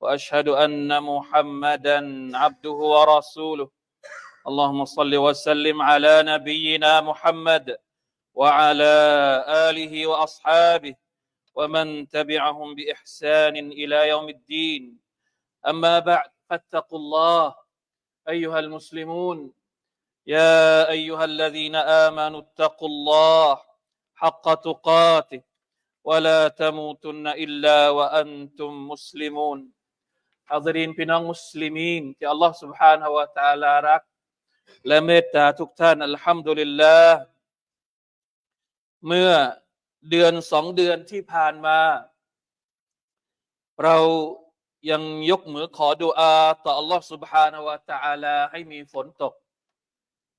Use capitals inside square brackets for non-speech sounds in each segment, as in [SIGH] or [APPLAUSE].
وأشهد أن محمدا عبده ورسوله. اللهم صل وسلم على نبينا محمد وعلى آله وأصحابه ومن تبعهم بإحسان إلى يوم الدين. أما بعد فاتقوا الله أيها المسلمون. يا أيها الذين آمنوا اتقوا الله حق تقاته ولا تموتن إلا وأنتم مسلمون. ฮาซรินพี่น้องมุสลิมีนที่อัลลอฮ์ سبحانه และ تعالى รัก และเมตตาทุกท่าน อัลฮัมดุลิลลาห์เมื่อเดือนสองเดือนที่ผ่านมา เรายังยกมือขอดุอาต่อ Allah سبحانه และ تعالى ให้มีฝนตก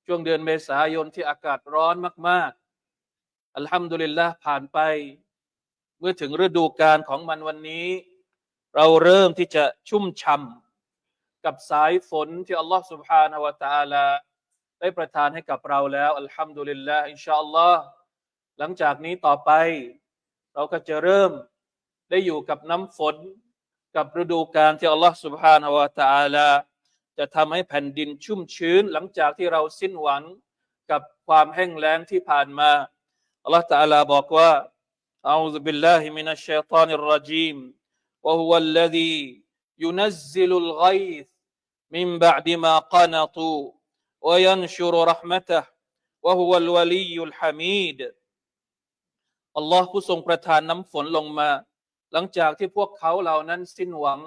ช่วงเดือนเมษายนที่อากาศร้อนมาก ๆ อัลฮัมดุลิลลาห์ผ่านไป เมื่อถึงฤดูกาลของมันวันนี้ เราเริ่มที่จะชุ่มช่ำกับสายฝนที่อัลลอฮ์ سبحانه และ تعالى ได้ประทานให้กับเราแล้ว อัลฮัมดุลิลลาห์อินชาอัลลอฮ์หลังจากนี้ต่อไป เราก็จะเริ่มได้อยู่กับน้ำฝน กับฤดูกาลที่อัลลอฮ์ سبحانه และ تعالى จะทำให้แผ่นดินชุ่มชื้น หลังจากที่เราสิ้นหวังกับความแห้งแล้งที่ผ่านมาอัลลอฮ์ تعالى บอกว่า أعوذ بالله من الشيطان الرجيم وهو الذي ينزل الغيث من بعد ما قنطوا وينشر رحمته وهو الولي الحميد อัลลอฮ์ผู้ทรงประทานน้ำฝนลงมา หลังจากที่พวกเขาเหล่านั้นสิ้นหวัง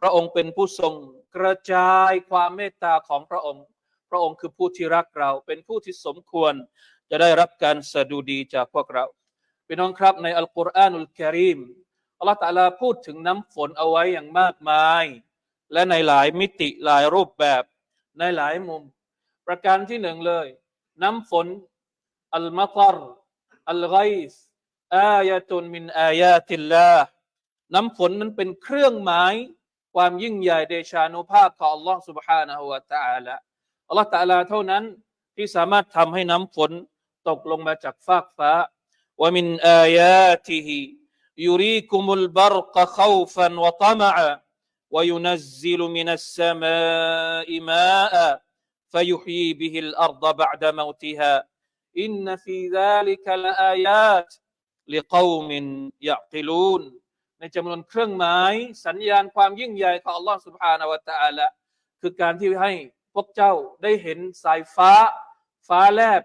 พระองค์เป็นผู้ทรงกระจายความเมตตาของพระองค์ พระองค์คือผู้ที่รักเรา เป็นผู้ที่สมควร จะได้รับการสดุดีจากพวกเราพี่น้องครับในอัลกุรอานุลกิริม อัลลอฮฺตะลาพูดถึงน้ำฝนเอาไว้อย่างมากมาย และในหลายมิติหลายรูปแบบในหลายมุม ประการที่หนึ่งเลย น้ำฝน อัลมาตรอัลไกส์อายะตุนมินอายาติลลาห์น้ำฝนนั้นเป็นเครื่องหมาย ความยิ่งใหญ่เดชานุภาพของ Allah سبحانه และ تعالى Allah تعالى เท่านั้นที่สามารถทำให้น้ำฝนตกลงมาจากฟากฟ้าว่ามินอายาติฮิ يريكم البرق خوفا وطمعا وينزل من السماء ماء فيحيي به الارض بعد موتها ان في ذلك لايات لقوم يعقلون ในจำนวนเครื่องหมายสัญญาณความยิ่งใหญ่ของ Allah سبحانه และ تعالى คือการที่ให้พวกเจ้าได้เห็นสายฟ้า ฟ้าแลบ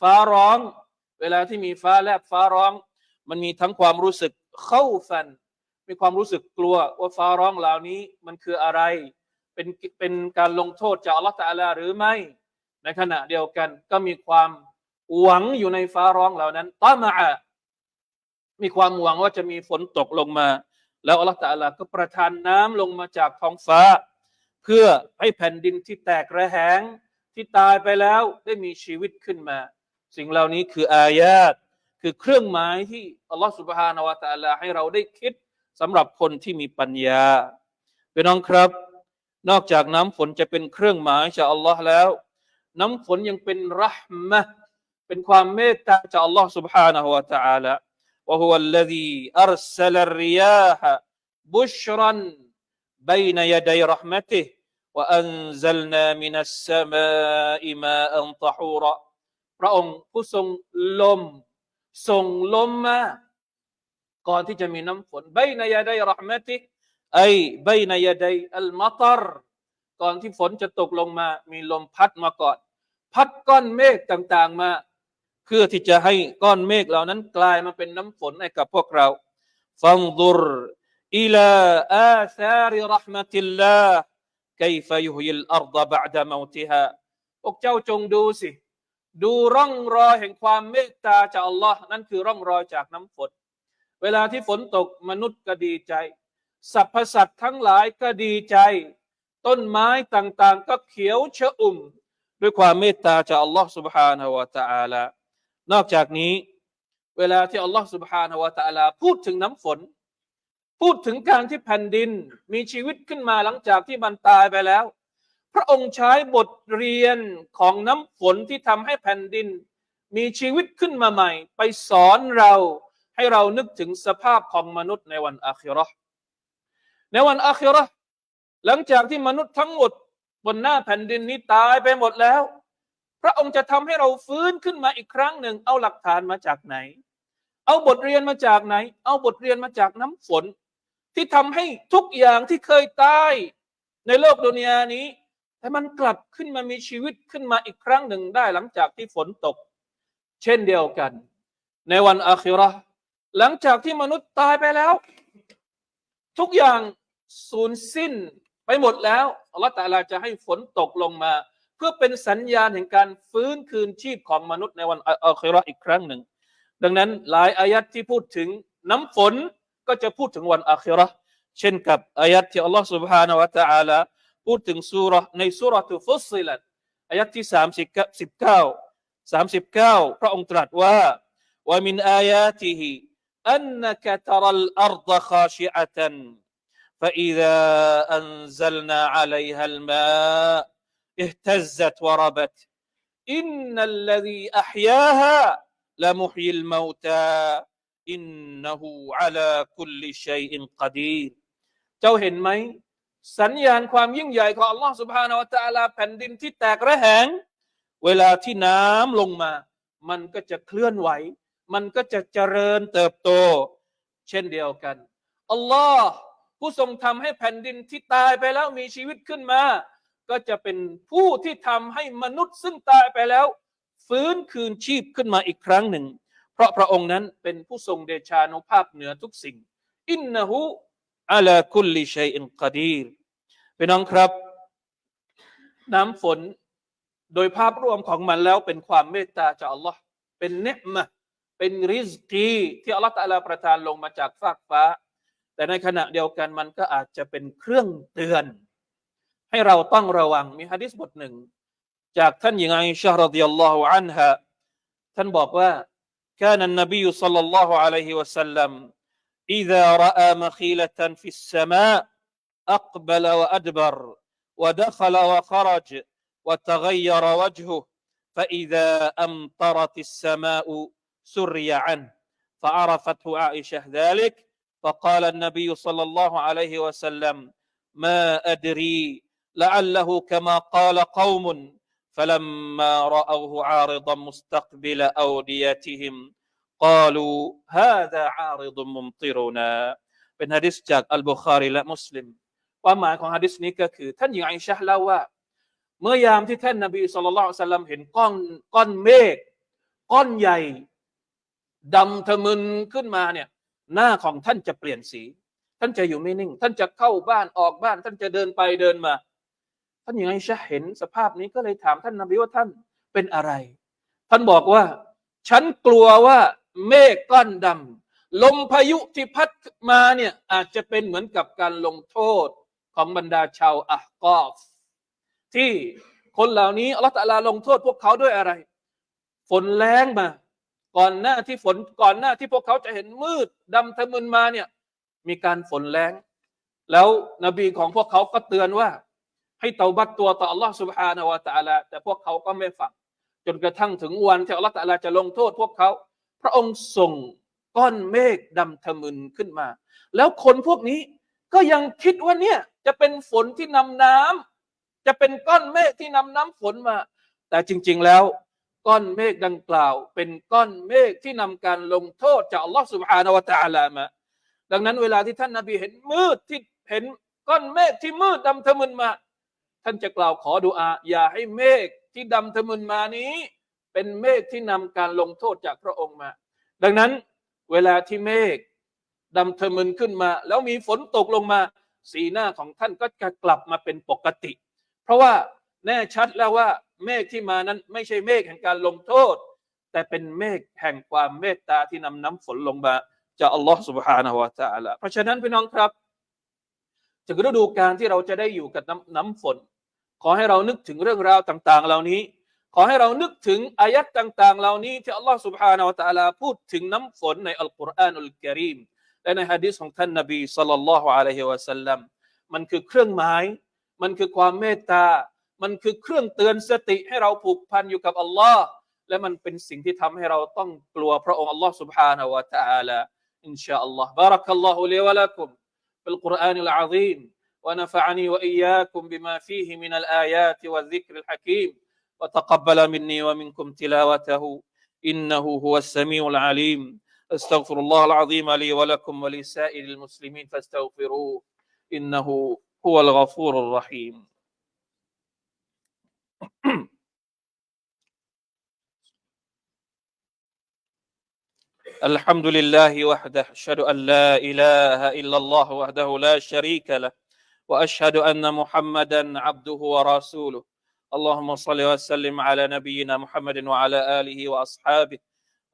ฟ้าร้อง เวลาที่มีฟ้าแลบฟ้าร้อง มันมีทั้งความรู้สึก เข้าฟัน มีความรู้สึกกลัวว่าฟ้าร้องเหล่านี้มันคืออะไร เป็นเป็นการลงโทษจากอัลลอฮฺตาลาหรือไม่ ในขณะเดียวกันก็มีความหวังอยู่ในฟ้าร้องเหล่านั้นตามะมีความหวังว่าจะมีฝนตกลงมา แล้วอัลลอฮฺตาลาก็ประทานน้ำลงมาจากท้องฟ้า เพื่อให้แผ่นดินที่แตกระแหงที่ตายไปแล้วได้มีชีวิตขึ้นมา สิ่งเหล่านี้คืออายาต คือเครื่องหมายที่อัลลอฮฺสุบฮานาวะตะลาให้เราได้คิดสำหรับคนที่มีปัญญาพี่น้องครับ นอกจากน้ำฝนจะเป็นเครื่องหมายจากอัลลอฮ์แล้ว น้ำฝนยังเป็นรหมะเป็นความเมตตาจากอัลลอฮ์ سبحانه และ تعالى وهو الذي أرسل الرياح بشرا بين يدي رحمته وأنزلنا من السماء ماء طهورا พระองค์ผู้ทรงลม ส่งลมมา ก่อนที่จะมีน้ำฝนใบนายาไดรหมติไอใบนายาไดอัลมาตรก่อนที่ฝนจะตกลงมา มีลมพัดมาก่อน พัดก้อนเมฆต่างๆมา เพื่อที่จะให้ก้อนเมฆเหล่านั้นกลายมาเป็นน้ำฝนให้กับพวกเรา ฟังดุรอิลาอาซาริรหมติลลาห์ كيف يحيي الأرض بعد موتها พวกเจ้าจงดูสิ ดูร่องรอยแห่งความเมตตาจากอัลลอฮ์นั่นคือร่องรอยจากน้ำฝน เวลาที่ฝนตกมนุษย์ก็ดีใจ สรรพสัตว์ทั้งหลายก็ดีใจ ต้นไม้ต่างๆ ก็เขียวชอุ่ม ด้วยความเมตตาจากอัลลอฮ์ سبحانه และ تعالى นอกจากนี้ เวลาที่อัลลอฮ์ سبحانه และ تعالى พูดถึงน้ำฝน พูดถึงการที่แผ่นดินมีชีวิตขึ้นมาหลังจากที่มันตายไปแล้ว พระองค์ใช้บทเรียนของน้ำฝนที่ทำให้แผ่นดิน มีชีวิตขึ้นมาใหม่ ไปสอนเราให้เรานึกถึงสภาพของมนุษย์ในวันอาคิราะห์ในวันอาคิราะห์หลังจากที่มนุษย์ทั้งหมดบนหน้าแผ่นดินนี้ตายไปหมดแล้ว พระองค์จะทำให้เราฟื้นขึ้นมาอีกครั้งหนึ่ง เอาหลักฐานมาจากไหน เอาบทเรียนมาจากไหน เอาบทเรียนมาจากน้ำฝน ที่ทำให้ทุกอย่างที่เคยตายในโลกดุนยานี้ แต่มันกลับขึ้นมามีชีวิตขึ้นมาอีกครั้งหนึ่งได้หลังจากที่ฝนตก เช่นเดียวกัน ในวันอาคิเราะห์หลังจากที่มนุษย์ตายไปแล้ว ทุกอย่างสูญสิ้นไปหมดแล้วอัลลอฮฺตะอาลาจะให้ฝนตกลงมา เพื่อเป็นสัญญาณแห่งการฟื้นคืนชีพของมนุษย์ในวันอาคิเราะห์อีกครั้งหนึ่ง ดังนั้นหลายอายัดที่พูดถึงน้ำฝนก็จะพูดถึงวันอาคิเราะห์เช่นกับอายัดที่อัลลอฮฺ سبحانه และ تعالى พูดถึงสุเราะห์ในสุเราะตุฟุssiลัตอายัดที่39 39 พระองค์ตรัสว่า ومن آياته أنك ترى الأرض خاشعة فإذا أنزلنا عليها الماء اهتزت وربت إن الذي أحياها لمحيي الموتى إنه على كل شيء قدير เจ้าเห็นไหม สัญญาณความยิ่งใหญ่ของอัลลอฮ์สุบฮานาวะตะลาแผ่นดินที่แตกระแหง เวลาที่น้ำลงมา มันก็จะเคลื่อนไหว มันก็จะเจริญเติบโต เช่นเดียวกันอัลลอฮ์ผู้ทรงทำให้แผ่นดินที่ตายไปแล้วมีชีวิตขึ้นมา ก็จะเป็นผู้ที่ทำให้มนุษย์ซึ่งตายไปแล้ว ฟื้นคืนชีพขึ้นมาอีกครั้งหนึ่ง เพราะพระองค์นั้นเป็นผู้ทรงเดชานุภาพเหนือทุกสิ่ง อินนะฮู อัลาคุลลิชัยอินกดีรพี่น้องครับ น้ำฝนโดยภาพรวมของมันแล้วเป็นความเมตตาจากอัลลอฮ์เป็นเนตมะเป็นริสกีที่อัลลอฮ์ตะอาลาประทานลงมาจากฟากฟ้า แต่ในขณะเดียวกันมันก็อาจจะเป็นเครื่องเตือน ให้เราต้องระวังมีฮะดิษบทหนึ่ง จากท่านหญิงอิชะรดิยัลลอฮุอันฮะท่านบอกว่า كان النبي صلى الله عليه وسلم إذا رأى مخيلة في السماء أقبل وأدبر ودخل وخرج وتغير وجهه فإذا أمطرت السماء سري عنه. فعرفته عائشة ذلك فقال النبي صلى الله عليه وسلم ما أدري لعله كما قال قوم فلما رأوه عارضا مستقبل أوديتهم กาลูฮาซาอาริดุมุมติรุนาเป็นฮะดิษจากอัลบุคารีและมุสลิมความหมายของฮะดิษนี้ก็คือ ท่านหญิงไอชะเล่าว่า เมื่อยามที่ท่านนบีสุลต่านสัลลัมเห็นก้อนก้อนเมฆก้อนใหญ่ดำทะมึนขึ้นมาเนี่ยหน้าของท่านจะเปลี่ยนสี ท่านจะอยู่ไม่นิ่ง ท่านจะเข้าบ้านออกบ้าน ท่านจะเดินไปเดินมา ท่านหญิงไอชะเห็นสภาพนี้ก็เลยถามท่านนบีว่าท่านเป็นอะไร ท่านบอกว่า ฉันกลัวว่า เมฆก้อนดำลมพายุที่พัดมาเนี่ยอาจจะเป็นเหมือนกับการลงโทษของบรรดาชาวอักอฟที่คนเหล่านี้อัลลอฮฺตลาลงโทษพวกเขาด้วยอะไร ฝนแรงมา ก่อนหน้าที่ฝนก่อนหน้าที่พวกเขาจะเห็นมืดดำทะมึนมาเนี่ยมีการฝนแรงแล้วนบีของพวกเขาก็เตือนว่า ให้เตาบัตตัวต่ออัลลอฮฺสุบฮานาวะตะลาแต่พวกเขาก็ไม่ฟังจนกระทั่งถึงวันที่อัลลอฮฺตลาจะลงโทษพวกเขา ระองค์ส่งก้อนเมฆดำทะมึนขึ้นมา แล้วคนพวกนี้ก็ยังคิดว่าเนี่ยจะเป็นฝนที่นำน้ำจะเป็นก้อนเมฆที่นำน้ำฝนมา แต่จริง ๆแล้วก้อนเมฆดังกล่าว เป็นก้อนเมฆที่นำการลงโทษจากอัลลอฮฺสุบฮานาวะตะอาลามาดังนั้นเวลาที่ท่านนาบีเห็นมืดที่เห็นก้อนเมฆที่มืดดำทะมึนมา ท่านจะกล่าวขอดุอาอย่าให้เมฆที่ดำทะมึนมานี้ เป็นเมฆที่นำการลงโทษจากพระองค์มา ดังนั้นเวลาที่เมฆดำทะมึนขึ้นมา แล้วมีฝนตกลงมา สีหน้าของท่านก็จะกลับมาเป็นปกติ เพราะว่าแน่ชัดแล้วว่าเมฆที่มานั้นไม่ใช่เมฆแห่งการลงโทษ แต่เป็นเมฆแห่งความเมตตาที่นำน้ำฝนลงมาจากอัลลอฮ์ سبحانه และ تعالى เพราะฉะนั้นพี่น้องครับ ถึงฤดูกาลที่เราจะได้อยู่กับน้ำน้ำฝน ขอให้เรานึกถึงเรื่องราวต่าง ๆ เหล่านี้ ขอให้เรานึกถึงอายัดต่าง ๆ เหล่านี้ที่อัลลอฮฺ سبحانه และ تعالى พูดถึงน้ำฝนในอัลกุรอานอุลกิริมและในฮะดีษของท่านนบีสัลลัลลอฮุอะลัยฮิวะสัลลัมมันคือเครื่องหมาย มันคือความเมตตา มันคือเครื่องเตือนสติให้เราผูกพันอยู่กับอัลลอฮ์และมันเป็นสิ่งที่ทำให้เราต้องกลัวพระองค์อัลลอฮ์ سبحانه และ تعالى อินชาอัลลอฮ์ بارك الله لي ولكم في القرآن العظيم ونفعني وإياكم بما فيه من الآيات والذكر الحكيم وتقبل مني ومنكم تلاوته. إنه هو السميع العليم. أستغفر الله العظيم لي ولكم ولسائر المسلمين فاستغفروه. إنه هو الغفور الرحيم. [CLEARS THROAT] الحمد لله وحده. أشهد أن لا إله إلا الله وحده لا شريك له. وأشهد أن محمدا عبده ورسوله. اللهم صل وسلم على نبينا محمد وعلى آله وأصحابه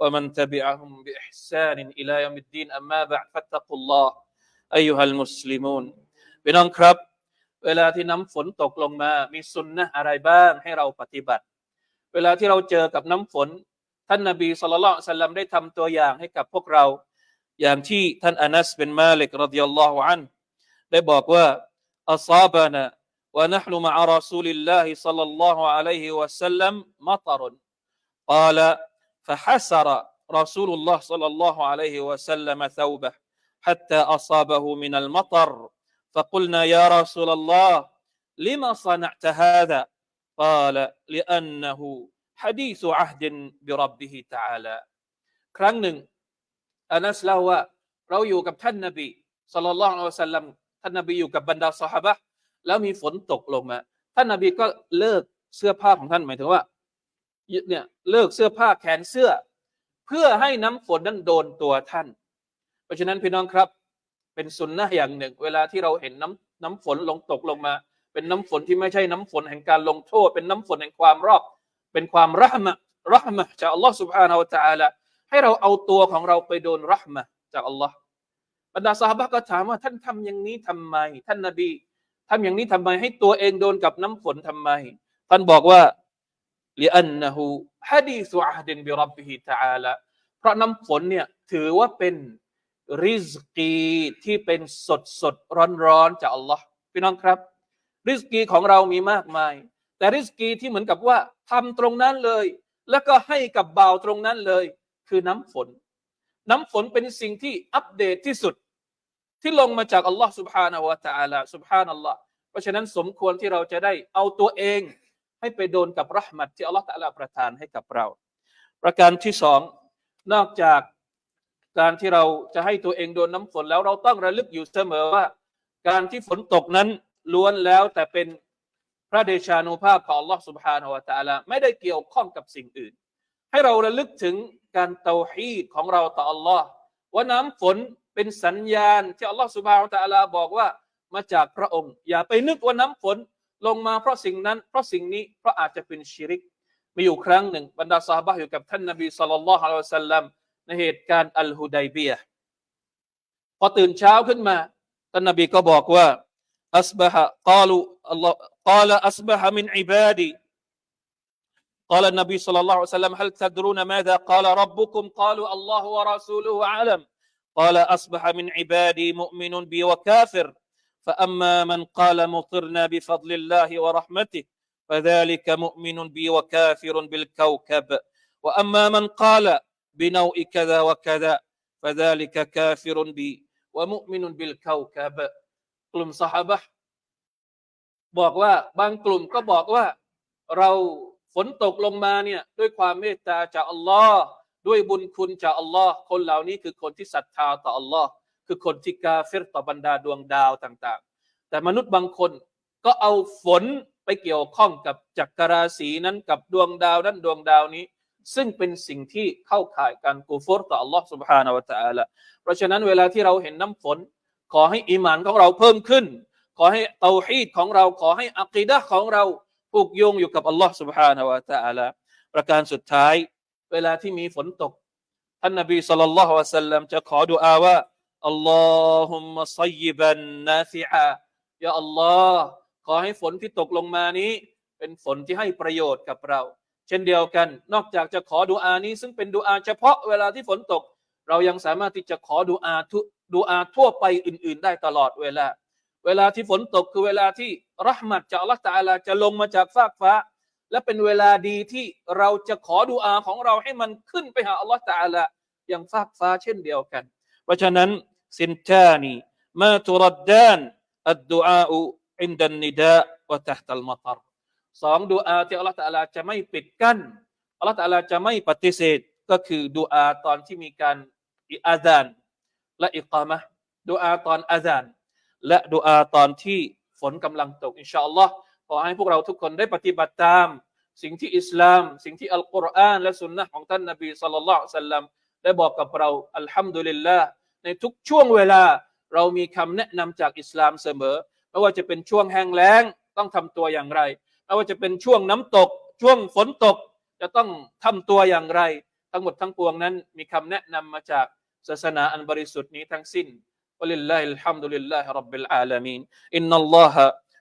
ومن تبعهم بإحسان إلى يوم الدين أما بعد فاتقوا الله أيها المسلمون พี่น้องครับ เวลาที่น้ำฝนตกลงมา มีสุนนะห์อะไรบ้างให้เราปฏิบัติ เวลาที่เราเจอกับน้ำฝน ท่านนบีสุลต่านสัลลัมได้ทำตัวอย่างให้กับพวกเรา อย่างที่ท่านอานัสเป็นมาลิกรดิยัลลอฮุอันฮ์ได้บอกว่าอัซาบานะ ونحن مع رسول الله صلى الله عليه وسلم مطر قال فحسر رسول الله صلى الله عليه وسلم ثوبه حتى أصابه من المطر فقلنا يا رسول الله لما صنعت هذا قال لأنه حديث عهد بربه تعالى ครั้งหนึ่งอานัสเล่าว่าเราอยู่กับท่านนบีสัลลัลลอฮุอะลัยฮิวะสัลลัมท่านนบีอยู่กับบรรดาสหาย แล้วมีฝนตกลงมา ท่านนบีก็เลิกเสื้อผ้าของท่านหมายถึงว่าเนี่ยเลิกเสื้อผ้าแขนเสื้อ เพื่อให้น้ำฝนนั้นโดนตัวท่าน เพราะฉะนั้นพี่น้องครับ เป็นสุนนะอย่างหนึ่ง เวลาที่เราเห็นน้ำน้ำฝนลงตกลงมา เป็นน้ำฝนที่ไม่ใช่น้ำฝนแห่งการลงโทษ เป็นน้ำฝนแห่งความรอบ เป็นความรหมะรหมะจากอัลลอฮ์ سبحانه และ تعالى ให้เราเอาตัวของเราไปโดนรหมะจากอัลลอฮ์บรรดาสหายก็ถามว่าท่านทำอย่างนี้ทำไม ท่านนบี ทำอย่างนี้ทำไมให้ตัวเองโดนกับน้ำฝนทำไม ท่านบอกว่าลิอันนะฮูฮะดีสุอะฮดินบิรับบิฮิตะอาลาเพราะน้ำฝนเนี่ยถือว่าเป็นริสกีที่เป็นสดสดร้อนร้อนจากอัลลอฮ์พี่น้องครับ ริสกีของเรามีมากมาย แต่ริสกีที่เหมือนกับว่าทำตรงนั้นเลย แล้วก็ให้กับบ่าวตรงนั้นเลย คือน้ำฝน น้ำฝนเป็นสิ่งที่อัปเดตที่สุด ที่ลงมาจากอัลลอฮ์ سبحانه และ تعالى سبحان อัลลอฮ์เพราะฉะนั้นสมควรที่เราจะได้เอาตัวเอง ให้ไปโดนกับรหมัดที่อัลลอฮ์ตะอาลาประทานให้กับเรา ประการที่สองนอกจากการที่เราจะให้ตัวเองโดนน้ำฝนแล้วเราต้องระลึกอยู่เสมอว่า การที่ฝนตกนั้นล้วนแล้วแต่เป็นพระเดชานุภาพของอัลลอฮ์ سبحانه และ تعالى ไม่ได้เกี่ยวข้องกับสิ่งอื่น ให้เราระลึกถึงการเตาฮีดของเราต่ออัลลอฮ์ว่าน้ำฝน เป็นสัญญาณที่อัลลอฮ์ سبحانه และ تعالى บอกว่ามาจากพระองค์ อย่าไปนึกว่าน้ำฝนลงมาเพราะสิ่งนั้น เพราะสิ่งนี้เพราะอาจจะเป็นชิริก มีอยู่ครั้งหนึ่ง บรรดาสาบะอยู่กับท่านนบีสุลต่านละฮ์อะลัยฮิวะสัลลัมในเหตุการณ์อัลฮุดัยเบียพอตื่นเช้าขึ้นมาท่านนบีก็บอกว่าอัสบะฮะกาลูอัลลอฮ์กาลอัสบะฮะมินอิบาดี قال النبي صلى الله عليه وسلم هل تدرون ماذا قال ربكم قالوا الله ورسوله أعلم قال أصبح من عبادي مؤمن بي وكافر فأما من قال مطرنا بفضل الله ورحمته فذلك مؤمن بي وكافر بالكوكب وأما من قال بنوء كذا وكذا فذلك كافر بي ومؤمن بالكوكب กลุ่มสหบะห์บอกว่าบางกลุ่มก็บอกว่า เราฝนตกลงมาเนี่ยด้วยความเมตตาจากอัลลอฮ์ ด้วยบุญคุณจากอัลลอฮ์คนเหล่านี้คือคนที่ศรัทธาต่ออัลลอฮ์คือคนที่กาเฟรต่อบรรดาดวงดาวต่างๆ แต่มนุษย์บางคนก็เอาฝนไปเกี่ยวข้องกับจักรราศีนั้นกับดวงดาวนั้นดวงดาวนี้ ซึ่งเป็นสิ่งที่เข้าข่ายการกูฟรต่ออัลลอฮ์ سبحانه และ تعالى เพราะฉะนั้นเวลาที่เราเห็นน้ำฝน ขอให้อีหมานของเราเพิ่มขึ้น ขอให้เตาฮีดของเราขอให้อักีดะห์ของเราผูกโยงอยู่กับอัลลอฮ์ سبحانه และ تعالى ประการสุดท้าย เวลาที่มีฝนตกท่านนบีสัลลัลลอฮุอะลัยฮิวะสัลลัมจะขอดุอาว่าอัลลอฮุมะซัยบันนาฟิอายาอัลลอฮ์ขอให้ฝนที่ตกลงมานี้ เป็นฝนที่ให้ประโยชน์กับเรา เช่นเดียวกัน นอกจากจะขอดุอานี้ ซึ่งเป็นดุอาเฉพาะเวลาที่ฝนตก เรายังสามารถที่จะขอดุอาทุดุอาทั่วไปอื่น ๆ ได้ตลอดเวลา เวลาที่ฝนตกคือเวลาที่รหมัดจากอัลลอฮฺตาลาจะลงมาจากฟากฟ้า และเป็นเวลาดีที่เราจะขอดุอาของเราให้มันขึ้นไปหาอัลลอฮฺตาลาอย่างฟากฟ้าเช่นเดียวกัน เพราะฉะนั้นสินทานีมาตุรดดานอัดดุอาอุอินดันนิดาวะตะตัลมัตรสองดุอาที่อัลลอฮฺตาลาจะไม่ปิดกั้นอัลลอฮฺตาลาจะไม่ปฏิเสธก็คือดุอาตอนที่มีการอิอาซานและอิกามะดุอาตอนอาซานและดุอาตอนที่ฝนกำลังตกอินชาอัลลอฮ์ อให้พวกเราทุกคนได้ปฏิบัติตาม สิ่งที่อิสลาม สิ่งที่อัลกุรอานและสุนนะของท่านนบีสัลลัลลอฮุซัลลัมได้บอกกับเราอัลฮัมดุลิลลาห์ในทุกช่วงเวลาเรามีคำแนะนำจากอิสลามเสมอไม่ว่าจะเป็นช่วงแห้งแล้งต้องทำตัวอย่างไรไม่ว่าจะเป็นช่วงน้ำตก ช่วงฝนตก จะต้องทำตัวอย่างไร ทั้งหมดทั้งปวงนั้น มีคำแนะนำมาจากศาสนาอันบริสุทธิ์นี้ทั้งสิ้น ولله الحمد لله رب العالمين إن الله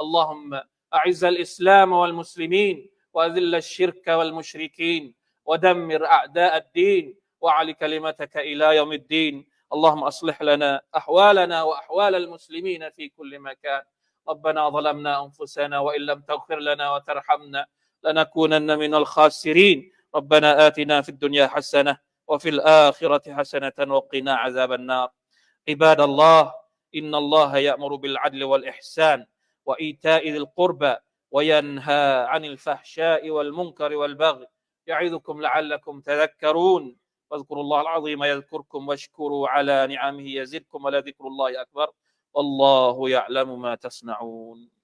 اللهم أعز الإسلام والمسلمين وأذل الشرك والمشركين ودمر أعداء الدين وعلى كلمتك إلى يوم الدين. اللهم أصلح لنا أحوالنا وأحوال المسلمين في كل مكان. ربنا ظلمنا أنفسنا وإن لم تغفر لنا وترحمنا لنكونن من الخاسرين. ربنا آتنا في الدنيا حسنة وفي الآخرة حسنة وقنا عذاب النار. عباد الله إن الله يأمر بالعدل والإحسان. وإيتاء ذي القربى وينهى عن الفحشاء والمنكر والبغي. يعظكم لعلكم تذكرون. واذكروا الله العظيم يذكركم واشكروا على نعمه يزدكم ولذكر الله أكبر. والله يعلم ما تصنعون.